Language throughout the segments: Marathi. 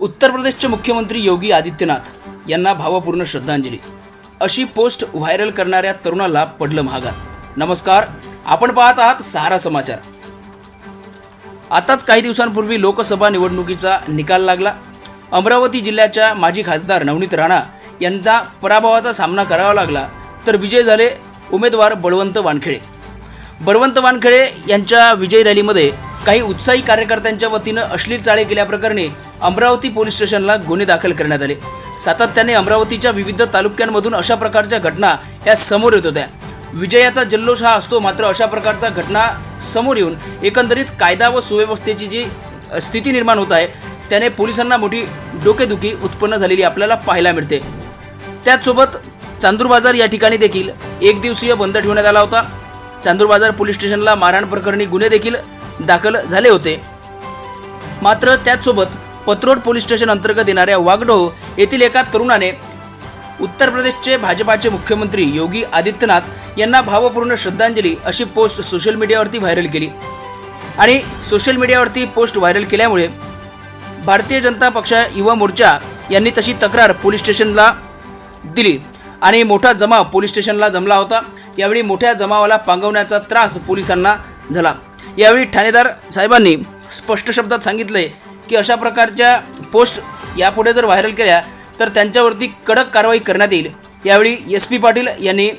उत्तर प्रदेशचे मुख्यमंत्री योगी आदित्यनाथ यांना भावपूर्ण श्रद्धांजली. अशी पोस्ट व्हायरल करणाऱ्या तरुणाला पडलं महागात. नमस्कार आपण पाहत आहात सहारा समाचार. आताच काही दिवसांपूर्वी लोकसभा निवडणुकीचा निकाल लागला. अमरावती जिल्ह्याच्या माजी खासदार नवनीत राणा यांचा पराभवाचा सामना करावा लागला तर विजय झाले उमेदवार बळवंत वानखेडे. बळवंत वानखेडे यांच्या विजय रॅलीमध्ये काही उत्साही कार्यकर्त्यांच्या वतीनं अश्लील चाळे केल्याप्रकरणी अमरावती पोलीस स्टेशनला गुन्हे दाखल करण्यात आले. सातत्याने अमरावतीच्या विविध तालुक्यांमधून अशा प्रकारच्या घटना ह्या समोर येत होत्या. विजयाचा जल्लोष हा असतो मात्र अशा प्रकारच्या घटना समोर येऊन एकंदरीत कायदा व सुव्यवस्थेची जी स्थिती निर्माण होत आहे त्याने पोलिसांना मोठी डोकेदुखी उत्पन्न झालेली आपल्याला पाहायला मिळते. त्याचसोबत चांदूर बाजार या ठिकाणी देखील एक दिवसीय बंद ठेवण्यात आला होता. चांदूर बाजार पोलीस स्टेशनला मारहाण प्रकरणी गुन्हे देखील दाखल झाले होते. मात्र त्याचसोबत पत्रोड पोलीस स्टेशन अंतर्गत येणाऱ्या वागडोह येथील एका तरुणाने उत्तर प्रदेशचे भाजपाचे मुख्यमंत्री योगी आदित्यनाथ यांना भावपूर्ण श्रद्धांजली अशी पोस्ट सोशल मीडियावरती व्हायरल केली. आणि सोशल मीडियावरती पोस्ट व्हायरल केल्यामुळे भारतीय जनता पक्ष युवा मोर्चा यांनी तशी तक्रार पोलीस स्टेशनला दिली आणि मोठा जमाव पोलीस स्टेशनला जमला होता. यावेळी मोठ्या जमावाला पांगवण्याचा त्रास पोलिसांना झाला. यावेळी ठाणेदार साहेबांनी स्पष्ट शब्दात सांगितले की अशा प्रकारच्या पोस्ट यापुढे जर व्हायरल केल्या तर त्यांच्यावरती कडक कारवाई करण्यात येईल. यावेळी एस पी पाटील यांनी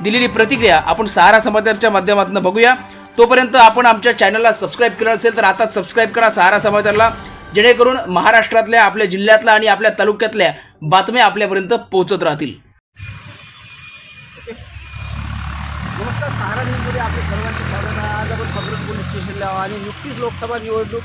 दिलेली प्रतिक्रिया आपण सहारा समाचारच्या माध्यमातून बघूया. तोपर्यंत आपण आमच्या चॅनलला सबस्क्राईब केलं असेल तर आता सबस्क्राईब करा सहारा समाचारला जेणेकरून महाराष्ट्रातल्या आपल्या जिल्ह्यातल्या आणि आपल्या तालुक्यातल्या बातम्या आपल्यापर्यंत पोहोचत राहतील नमस्कार सहारा न्यूजमध्ये आपले सर्वांचे स्वागत आहे आज आपण खबरत आणि नुकतीच लोकसभा निवडणूक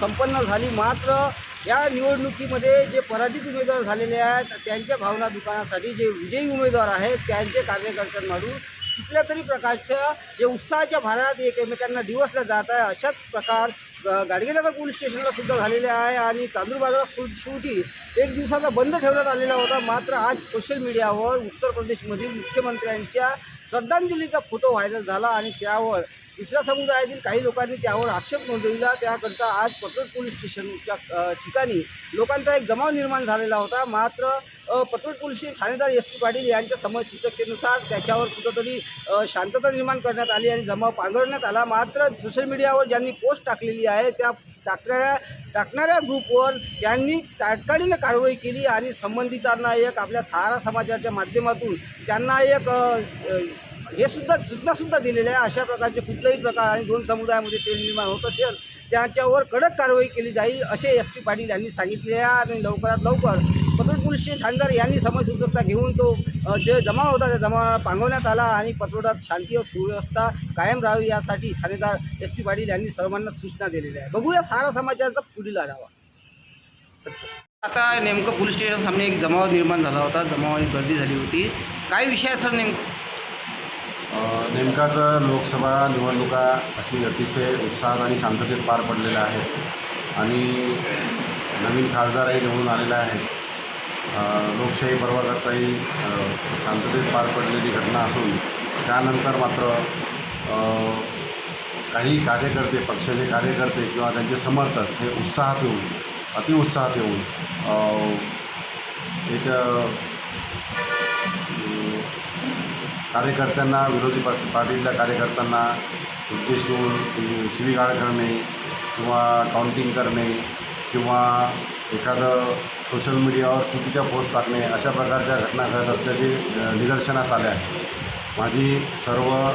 संपन्न झाली. मात्र या निवडणुकीमध्ये जे पराजित उमेदवार झालेले आहेत त्यांच्या भावना दुकानासाठी जे विजयी उमेदवार आहेत त्यांचे कार्यकर्त्यांमधून कुठल्या तरी प्रकारच्या जे उत्साहाच्या भारात एकमेकांना दिवसला जात आहे अशाच प्रकार ग- गाडगेनगर पोलीस स्टेशनला सुद्धा झालेले आहे आणि चांदूर बाजारात शू शूटी एक दिवसाचा बंद ठेवण्यात आलेला होता. मात्र आज सोशल मीडियावर उत्तर प्रदेशमधील मुख्यमंत्र्यांच्या श्रद्धांजलीचा फोटो व्हायरल झाला आणि त्यावर तिसऱ्या समुदायातील काही लोकांनी त्यावर आक्षेप नोंदविला. त्याकरता आज पत्रोड पोलीस स्टेशनच्या ठिकाणी लोकांचा एक जमाव निर्माण झालेला होता. मात्र अ, पोलीसचे ठाणेदार एस पी पाटील यांच्या समजसूचकतेनुसार त्याच्यावर कुठंतरी शांतता निर्माण करण्यात आली आणि जमाव पांघरण्यात आला. मात्र सोशल मीडियावर ज्यांनी पोस्ट टाकलेली आहे त्या टाकणाऱ्या टाकणाऱ्या ग्रुपवर त्यांनी तात्कालीन कारवाई केली आणि संबंधितांना एक आपल्या सहारा समाजाच्या माध्यमातून त्यांना एक हे सुद्धा सूचनासुद्धा दिलेल्या आहे. अशा प्रकारचे कुठलाही प्रकार आणि दोन समुदायामध्ये तेल निर्माण होत असेल त्याच्यावर कडक कारवाई केली जाईल असे एस पी पाटील यांनी सांगितले आहे. आणि लवकरात लवकर पत्रोड पोलीस स्टेशन ठाणेदार यांनी समजसूचकता घेऊन तो जे जमाव होता त्या जमावाला पांगवण्यात आला आणि पत्रोडात शांती व सुव्यवस्था कायम राहावी यासाठी ठाणेदार एस पी पाटील यांनी सर्वांना सूचना दिलेल्या आहे बघूया सारा समाजाचा पुढील आढावा. आता नेमकं पोलीस स्टेशन सामने एक जमाव निर्माण झाला होता. जमावाची गर्दी झाली होती. काय विषय आहे सर नेमकं? नेमकाच लोकसभा निवडणुका अशी अतिशय उत्साहात आणि शांततेत पार पडलेल्या आहेत आणि नवीन खासदारही निवडून आलेल्या आहेत लोकशाही पर्वाकरताही अ, शांततेत पार पडलेली घटना असून त्यानंतर मात्र काही कार्यकर्ते पक्षाचे कार्यकर्ते किंवा त्यांचे समर्थक हे उत्साहात येऊन अतिउत्साहात येऊन एक कार्यकर्त्यांना विरोधी पक्ष पार्टीतल्या कार्यकर्त्यांना उद्देशून शिवीगाळ करणे किंवा काउंटिंग करणे किंवा एखादं सोशल मीडियावर चुकीच्या पोस्ट टाकणे अशा प्रकारच्या घटना घडत असल्याचे निदर्शनास आले आहे. माझी सर्व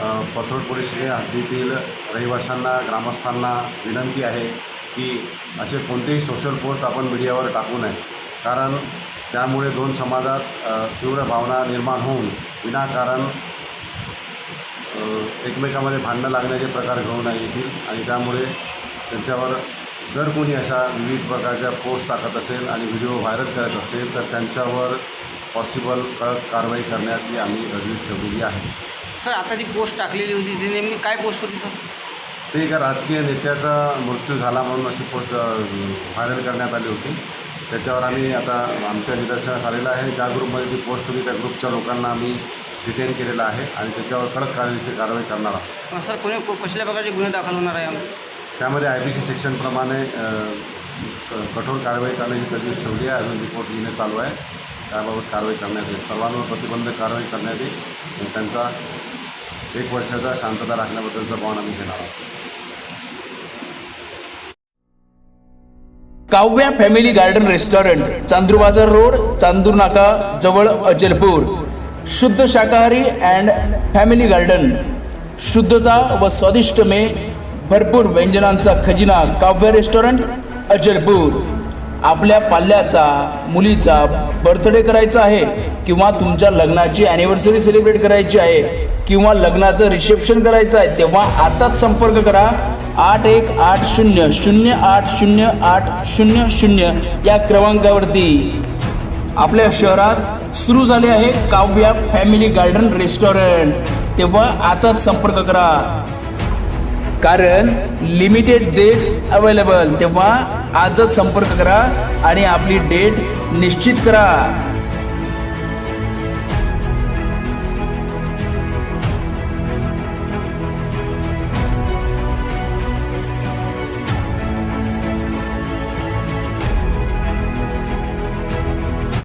अ, पथोड पोलीस हद्दीतील रहिवाशांना ग्रामस्थांना विनंती आहे की असे कोणतेही सोशल पोस्ट आपण मीडियावर टाकू नये. कारण त्यामुळे दोन समाजात तीव्र भावना निर्माण होऊन विनाकारण एकमेकामध्ये भांडणं लागण्याचे प्रकार घडून येतील. आणि त्यामुळे त्यांच्यावर जर कोणी अशा विविध प्रकारच्या पोस्ट टाकत असेल आणि व्हिडिओ व्हायरल करत असेल तर त्यांच्यावर पॉसिबल कडक कारवाई करण्याची आम्ही तजवीज ठेवलेली आहे. सर आता जी पोस्ट टाकलेली होती ती नेमकी काय पोस्ट होती सर? ते एका राजकीय नेत्याचा मृत्यू झाला म्हणून अशी पोस्ट व्हायरल करण्यात आली होती. त्याच्यावर आम्ही आता आमच्या निदर्शनास आलेलं आहे. ज्या ग्रुपमध्ये ती पोस्ट होती त्या ग्रुपच्या लोकांना आम्ही डिटेन केलेलं आहे आणि त्याच्यावर कडक कायदेशीर कारवाई करणार आहोत. अं, सर कोणी को- कसल्या प्रकारचे गुन्हे दाखल होणार आहे? त्यामध्ये आय पी सी सेक्शनप्रमाणे अ, क- कठोर कारवाई करण्याची तजवीज ठेवली आहे. अजून रिपोर्ट लिहिणे चालू आहे. त्याबाबत कारवाई करण्यात येईल. सर्वांवर प्रतिबंधक कारवाई करण्यात येईल आणि त्यांचा एक वर्षाचा शांतता राखण्याबद्दलचा बॉन्ड आम्ही घेणार आहोत. Kavya family garden restaurant Chandur Bazar road Chandur नाका जवळ अजलपूर. शुद्ध शाकाहारी अँड फॅमिली गार्डन. शुद्धता व स्वादिष्ट मे भरपूर व्यंजनांचा खजिना काव्य रेस्टॉरंट अजलपूर. आपल्या पाल्याचा मुलीचा बर्थडे करायचा आहे किंवा तुमच्या लग्नाची ॲनिव्हर्सरी सेलिब्रेट करायची आहे किंवा लग्नाचं रिसेप्शन करायचं आहे तेव्हा आताच संपर्क करा. आठ एक आठ शून्य शून्य आठ शून्य आठ शून्य शून्य या क्रमांकावरती आपल्या शहरात सुरू झाले आहे काव्या फॅमिली गार्डन रेस्टॉरंट. तेव्हा आताच संपर्क करा. कारण लिमिटेड डेट्स अवेलेबल तेव्हा आजच संपर्क करा आणि आपली डेट निश्चित करा.